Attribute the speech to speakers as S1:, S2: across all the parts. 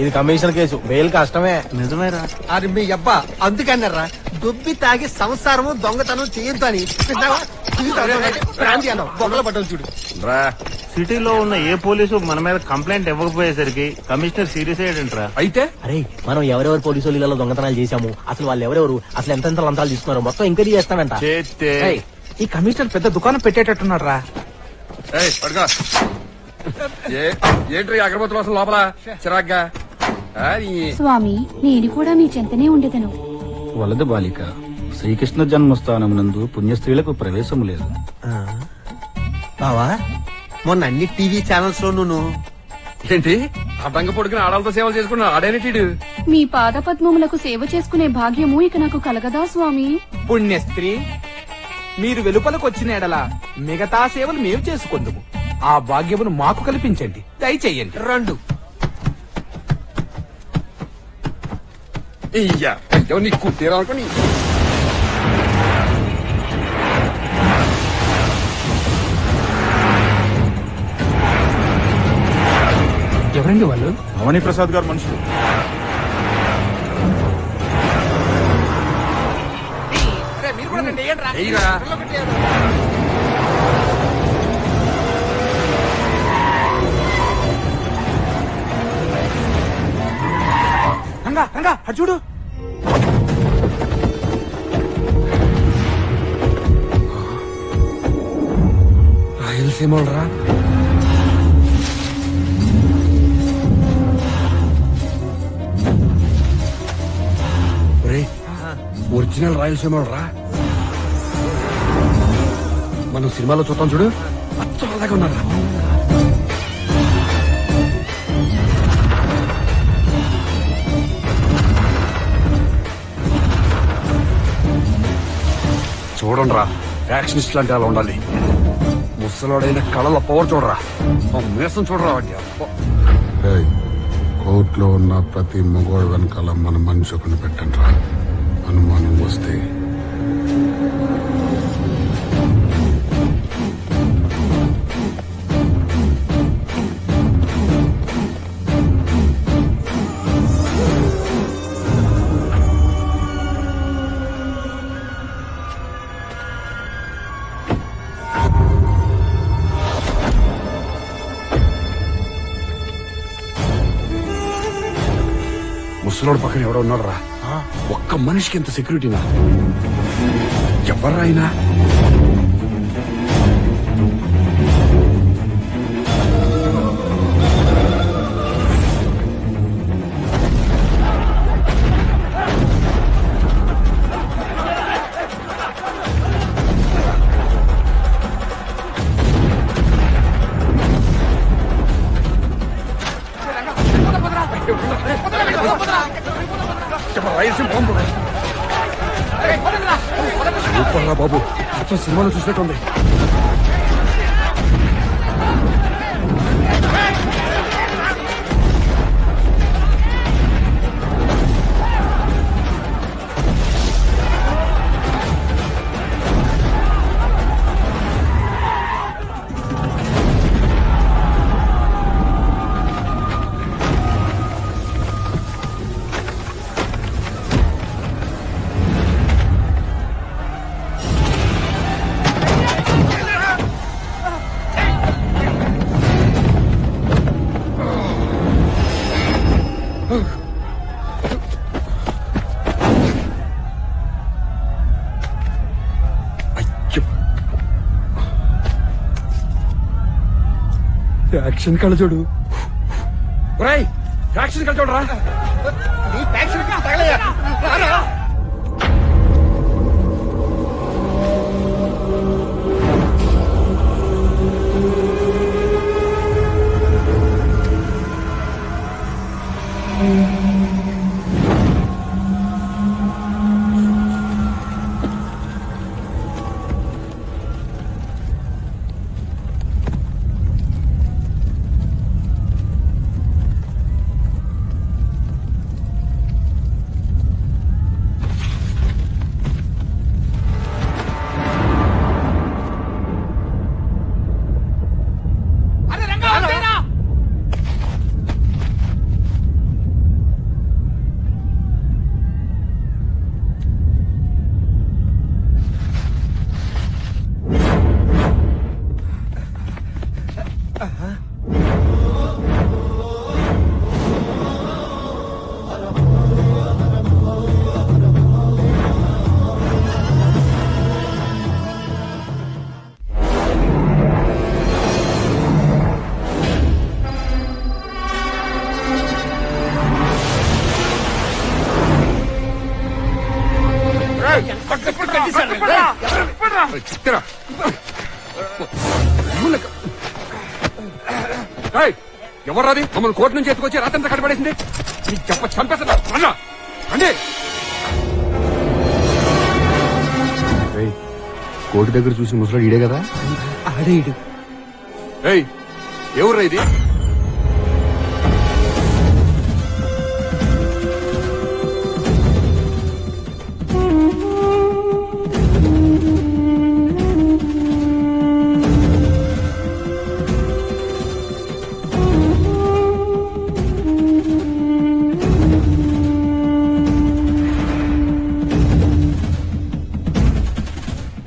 S1: ఇది commission case. Bail కష్టమే.
S2: నిజమేరా.
S3: అది మీ అబ్బా అందుకన్నారా? దుబ్బి తాగి సంసారము దొంగతనం చేయొద్దు అని. బొమ్మల పడ్డం చూడు.
S4: రా.
S2: సిటీలో ఉన్న ఏ పోలీసు మన మీద కంప్లైంట్ ఇవ్వకపోయేసరికి కమిషనర్ సీరియస్ అయ్యాడంట్రా.
S4: అయితే?
S1: అరే మనం ఎవరెవరు పోలీసు వాళ్ళ దొంగతనాలు చేశాము? అసలు వాళ్ళు ఎవరెవరు? అసలు ఎంతెంత లంచాలు తీసుకున్నారు మొత్తం ఎంక్వైరీ చేస్తానంట
S2: చేస్తే
S5: ఏయ్, ఈ కమిషనర్ పెద్ద దుకాణం పెట్టేటట్టున్నాడు రా
S4: ఏయ్, పడుకో. ఏ ఏంట్రీ అగరబత్తులు అసలు లోపల? చిరాగ్గా.
S6: స్వామి నేను కూడా మీ చెంతనే ఉండేదను.
S7: వలదు బాలిక శ్రీకృష్ణ జన్మస్థానమునందు పుణ్యస్త్రీలకు ప్రవేశం లేదు.
S3: బావా మొన్న అన్ని టీవీ ఛానల్స్లో నువ్వు
S4: ఏంటి? అడ్డంగా పడుకుని ఆడాలతో సేవలు చేసుకున్నా ఆడేనేటీడు
S6: మీ పాదపద్మములకు సేవ చేసుకునే భాగ్యము ఇక నాకు కలగదా స్వామి?
S5: పుణ్యస్త్రీ మీరు వెలుపలకు వచ్చిన ఎడల మిగతా సేవలు మేము చేసుకుందుము. ఆ భాగ్యమును మాకు కల్పించండి. దయచేయండి.
S3: రెండు.
S4: అయ్యో నీ కుట్టీరా అనుకోని
S5: ఎవరండి వాళ్ళు?
S7: భవానీ ప్రసాద్ గారు మనుషులు
S4: ఎయ్యరా
S5: రంగా రంగా అటు చూడు.
S4: రాయలసీమ రా. ఒరిజినల్ రాయలసీమ రా. మనం సినిమాలో చూద్దాం చూడు. అచ్చం అలాగే ఉన్నారా? చూడండిరా యాక్షనిస్ట్ లాంటి అలా ఉండాలి. ముసలోడైన కళల పవర్ చూడరా. ఆ మీసం చూడరా వాడి
S8: కోర్టులో ఉన్న ప్రతి మగోడు వెనకాల మన మనిషి ఒకని పెట్టండి రా అనుమానం వస్తే
S4: ముసలోడు పక్కన ఎవడో ఉన్నాడు రా ఒక్క మనిషికి ఎంత సెక్యూరిటీనా ఎవర్రాయినా రాయలసీమ బాంబు బాబు అచ్చం సినిమాలో చూసినట్టుంది యాక్షన్ కళ చూడు. ఒరేయ్ యాక్షన్ కళ చూడరా? ఎవర్రాది మమ్మల్ని కోర్టు నుంచి ఎత్తుకొచ్చి రాత్రంతా కట్టబడేసింది నీకు చెప్ప చంపేస్తా అన్నా అండి కోర్టు దగ్గర చూసి ముసలాడు ఇడే కదా?
S3: ఆడేడు
S4: ఏయ్ ఎవర్రా ఇది?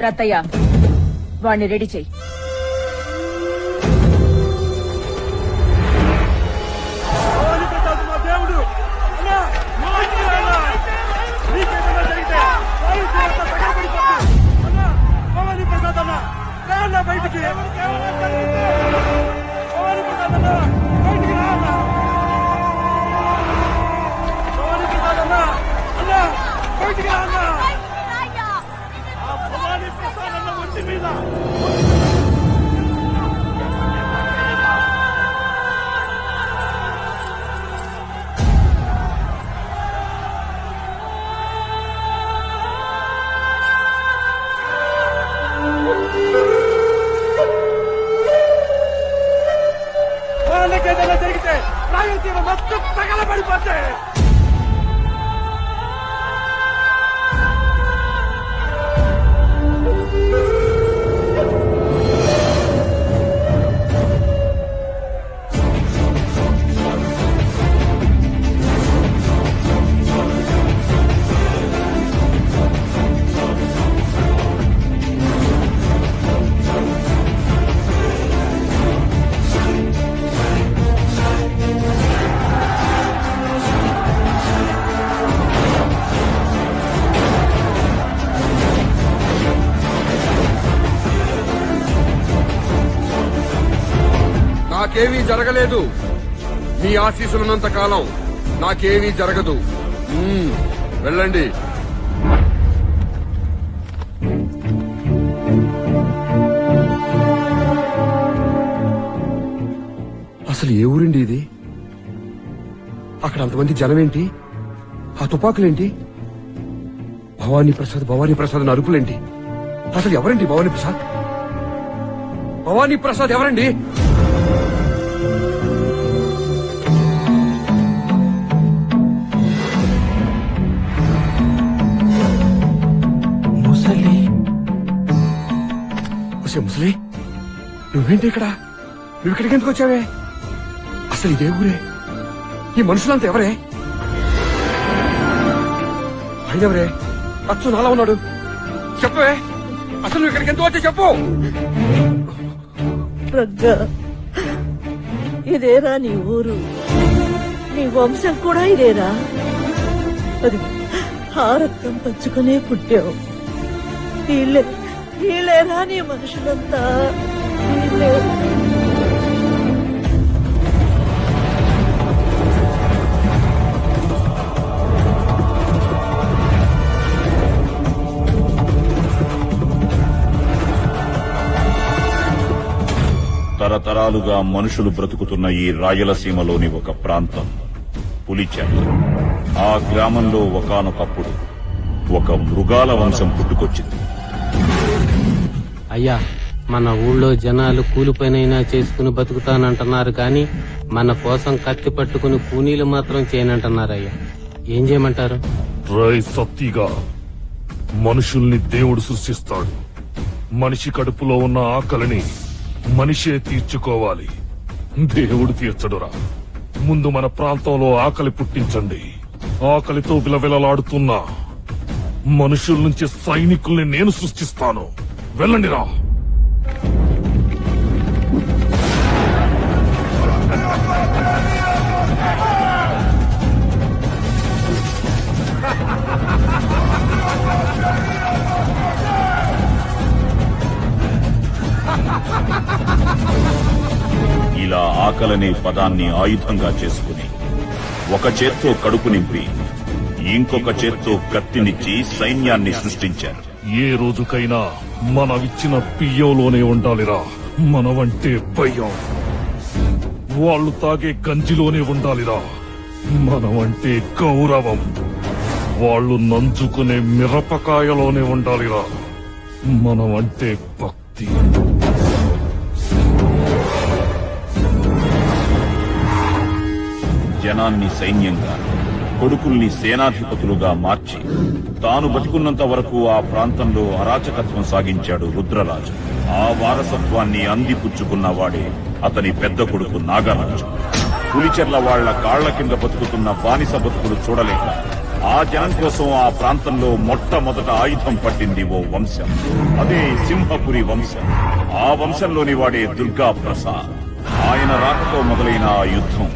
S9: రత్తయ్య వాణ్ణి రెడీ చెయ్యి నాకేమీ జరగలేదు. మీ ఆశీస్సులున్నంత కాలం నాకేమీ జరగదు. వెళ్ళండి. అసలు ఏ ఊరండి ఇది? అక్కడ అంతమంది జనమేంటి? ఆ తుపాకులేంటి? భవానీ ప్రసాద్ భవానీ ప్రసాద్ అని అరుపులేంటి? అసలు ఎవరండి భవానీ ప్రసాద్? భవానీ ప్రసాద్ ఎవరండి?
S3: ముసలి
S4: నువ్వేంటి ఇక్కడ? నువ్వు ఇక్కడికి ఎందుకు వచ్చావే? అసలు ఇదే ఊరే? ఈ మనుషులంతా ఎవరే? ఆయన ఎవరే అచ్చు నాలా ఉన్నాడు. చెప్పవే అసలు నువ్వు ఇక్కడికి ఎందుకు వచ్చా చెప్పు.
S9: ప్రజ్ఞ ఇదేరా నీ ఊరు? నీ వంశం కూడా ఇదేరా? అది ఆ రక్తం పంచుకునే పుట్టావు. వీళ్ళే వీళ్ళేరా నీ మనుషులంతా
S7: తరతరాలుగా మనుషులు బ్రతుకుతున్న ఈ రాయలసీమలోని ఒక ప్రాంతం పులిచెర్ల. ఆ గ్రామంలో ఒకానొకప్పుడు ఒక మృగాల వంశం పుట్టుకొచ్చింది.
S10: అయ్యా మన ఊళ్ళో జనాలు కూలిపోయినైనా చేసుకుని బతుకుతానంటున్నారు కానీ మన కోసం కత్తి పట్టుకుని కూనీలు మాత్రం చేయనంటున్నారయ్యా. ఏం చేయమంటారు?
S11: రై సత్తిగా మనుషుల్ని దేవుడు సృష్టిస్తాడు. మనిషి కడుపులో ఉన్న ఆకలిని మనిషే తీర్చుకోవాలి. దేవుడు తీర్చడురా. ముందు మన ప్రాంతంలో ఆకలి పుట్టించండి. ఆకలితో విలవిలలాడుతున్న మనుషుల నుంచి సైనికుల్ని నేను సృష్టిస్తాను. వెళ్ళండి రా.
S7: ఇలా ఆకలనే పదాన్ని ఆయుధంగా చేసుకుని ఒక చేత్తో కడుపు నింపి ఇంకొక చేత్తో కత్తినిచ్చి సైన్యాన్ని సృష్టించారు.
S11: ఏ రోజుకైనా మనవిచ్చిన పియ్యంలోనే ఉండాలిరా. మనవంటే భయం. వాళ్ళు తాగే గంజిలోనే ఉండాలిరా. మనమంటే గౌరవం. వాళ్ళు నంచుకునే మిరపకాయలోనే ఉండాలిరా. మనమంటే భక్తి.
S7: జనాన్ని సైన్యంగా కొడుకుల్ని సేనాధిపతులుగా మార్చి తాను బతికున్నంత వరకు ఆ ప్రాంతంలో అరాచకత్వం సాగించాడు రుద్రరాజు. ఆ వారసత్వాన్ని అందిపుచ్చుకున్న వాడే అతని పెద్ద కొడుకు నాగరాజు. పులిచెర్ల వాళ్ళ కాళ్ళ కింద బతుకుతున్న బానిస బతుకులు చూడలేక ఆ జనం కోసం ఆ ప్రాంతంలో మొట్టమొదట ఆయుధం పట్టింది ఓ వంశం. అదే సింహపురి వంశం. ఆ వంశంలోని వాడే దుర్గా ప్రసాద్ ఆయన రాకతో మొదలైన ఆ యుద్ధం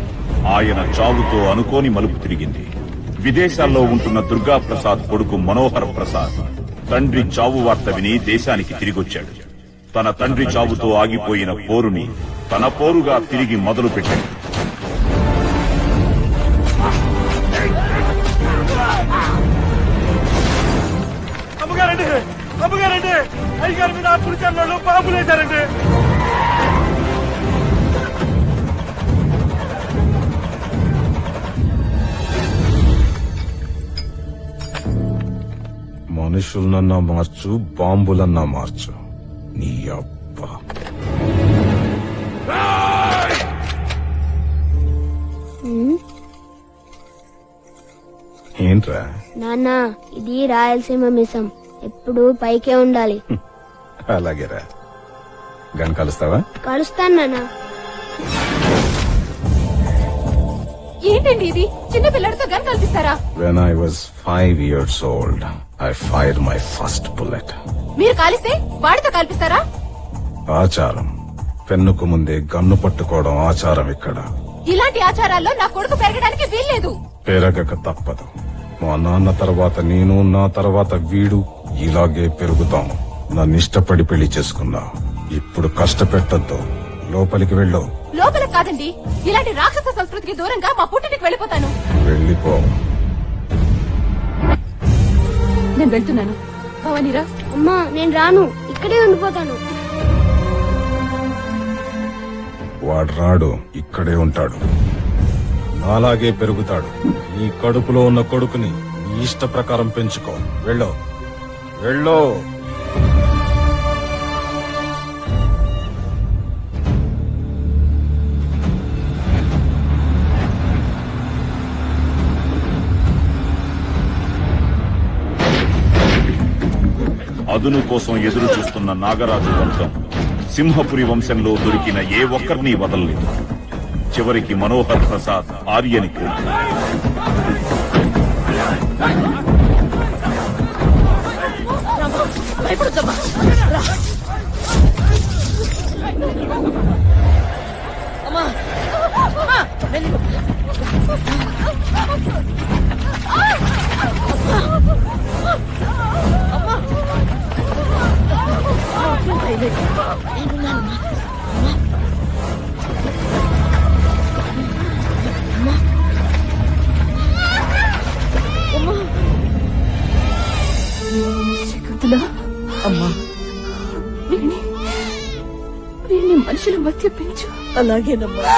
S7: ఆయన చావుతో అనుకోని మలుపు తిరిగింది. విదేశాల్లో ఉంటున్న దుర్గా ప్రసాద్ కొడుకు మనోహర్ ప్రసాద్ తండ్రి చావు వార్త విని దేశానికి తిరిగొచ్చాడు. తన తండ్రి చావుతో ఆగిపోయిన పోరుని తన పోరుగా తిరిగి మొదలు పెట్టాడు
S2: అమ్మగారండి! అమ్మగారండి! అయ్యగారి మీద పులిచర్లలో బాంబులు
S12: మనుషులనన్నా మార్చు బాంబులన్నా మార్చు. నీ అబ్బా. ఏంట్రా?
S13: నాన్న ఇది రాయలసీమ మిసం. ఎప్పుడు పైకే ఉండాలి.
S12: అలాగేరా. గన్ కలుస్తావా?
S13: కలుస్తాను నాన్న.
S14: ఏంటండి ఇది? చిన్న పిల్లడితో gun కల్పిస్తారా?
S12: When I was five years old I fire my first bullet
S14: మీరు కాలిస్తే వాడితో కల్పిస్తారా?
S12: ఆచారం. పెన్నుకు ముందే గన్ను పట్టుకోవడం ఆచారం ఇక్కడ.
S14: ఇలాంటి ఆచారాల్లో నా కొడుకు పెరగడానికి వీల్లేదు.
S12: పెరగక తప్పదు. మా నాన్న తర్వాత నేను నా తర్వాత వీడు ఇలాగే పెరుగుతాం. నన్ను ఇష్టపడి పెళ్ళి చేసుకున్నా ఇప్పుడు కష్టపెట్టద్దు. లోపలికి వెళ్ళు.
S14: లోపల కాదండి. ఇలాంటి రాక్షస సంస్కృతికి దూరంగా మా పుట్టింటికి వెళ్ళిపోతాను.
S12: వెళ్ళిపో.
S14: నేను వెళ్తున్నాను. భవానీరా
S13: అమ్మా నేను రాను. ఇక్కడే ఉండిపోతాను.
S12: వాడు రాడు ఇక్కడే ఉంటాడు. నాలాగే పెరుగుతాడు. నీ కడుపులో ఉన్న కొడుకుని నీ ఇష్ట ప్రకారం పెంచుకో. వెళ్ళో. వెళ్ళో.
S7: అదును కోసం ఎదురు చూస్తున్న నాగరాజు వంశం సింహపురి వంశంలో దొరికిన ఏ ఒక్కరిని వదలలేదు. చివరికి మనోహర్ ప్రసాద్ ఆర్యని
S14: కోరుతున్నారు మధ్య పెంచు. అలాగేనమ్మా.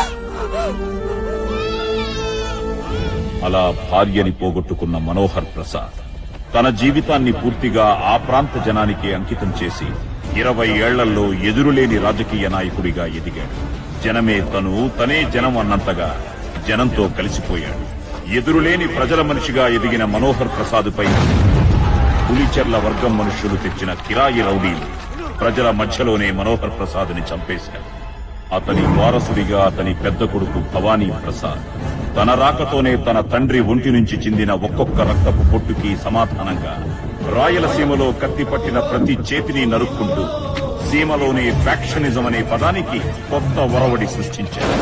S7: అలా భార్యని పోగొట్టుకున్న మనోహర్ ప్రసాద్ తన జీవితాన్ని పూర్తిగా ఆ ప్రాంత జనానికి అంకితం చేసి ఇరవై ఏళ్ళలో ఎదురులేని రాజకీయ నాయకుడిగా ఎదిగాడు. జనమే తను తనే జనం అన్నంతగా జనంతో కలిసిపోయాడు. ఎదురులేని ప్రజల మనిషిగా ఎదిగిన మనోహర్ ప్రసాద్పై పులిచెర్ల వర్గం మనుషులు తెచ్చిన కిరాయి రౌడీలు ప్రజల మధ్యలోనే మనోహర్ ప్రసాద్ని చంపేశారు అతని వారసుడిగా అతని పెద్ద కొడుకు భవానీ ప్రసాద్. తన రాకతోనే తన తండ్రి ఒంటి నుంచి చిందిన ఒక్కొక్క రక్తపు పొట్టుకి సమాధానంగా రాయలసీమలో కత్తి పట్టిన ప్రతి చేతిని నరుక్కుంటూ సీమలోనే ఫ్యాక్షనిజం అనే పదానికి కొత్త ఒరవడి సృష్టించారు.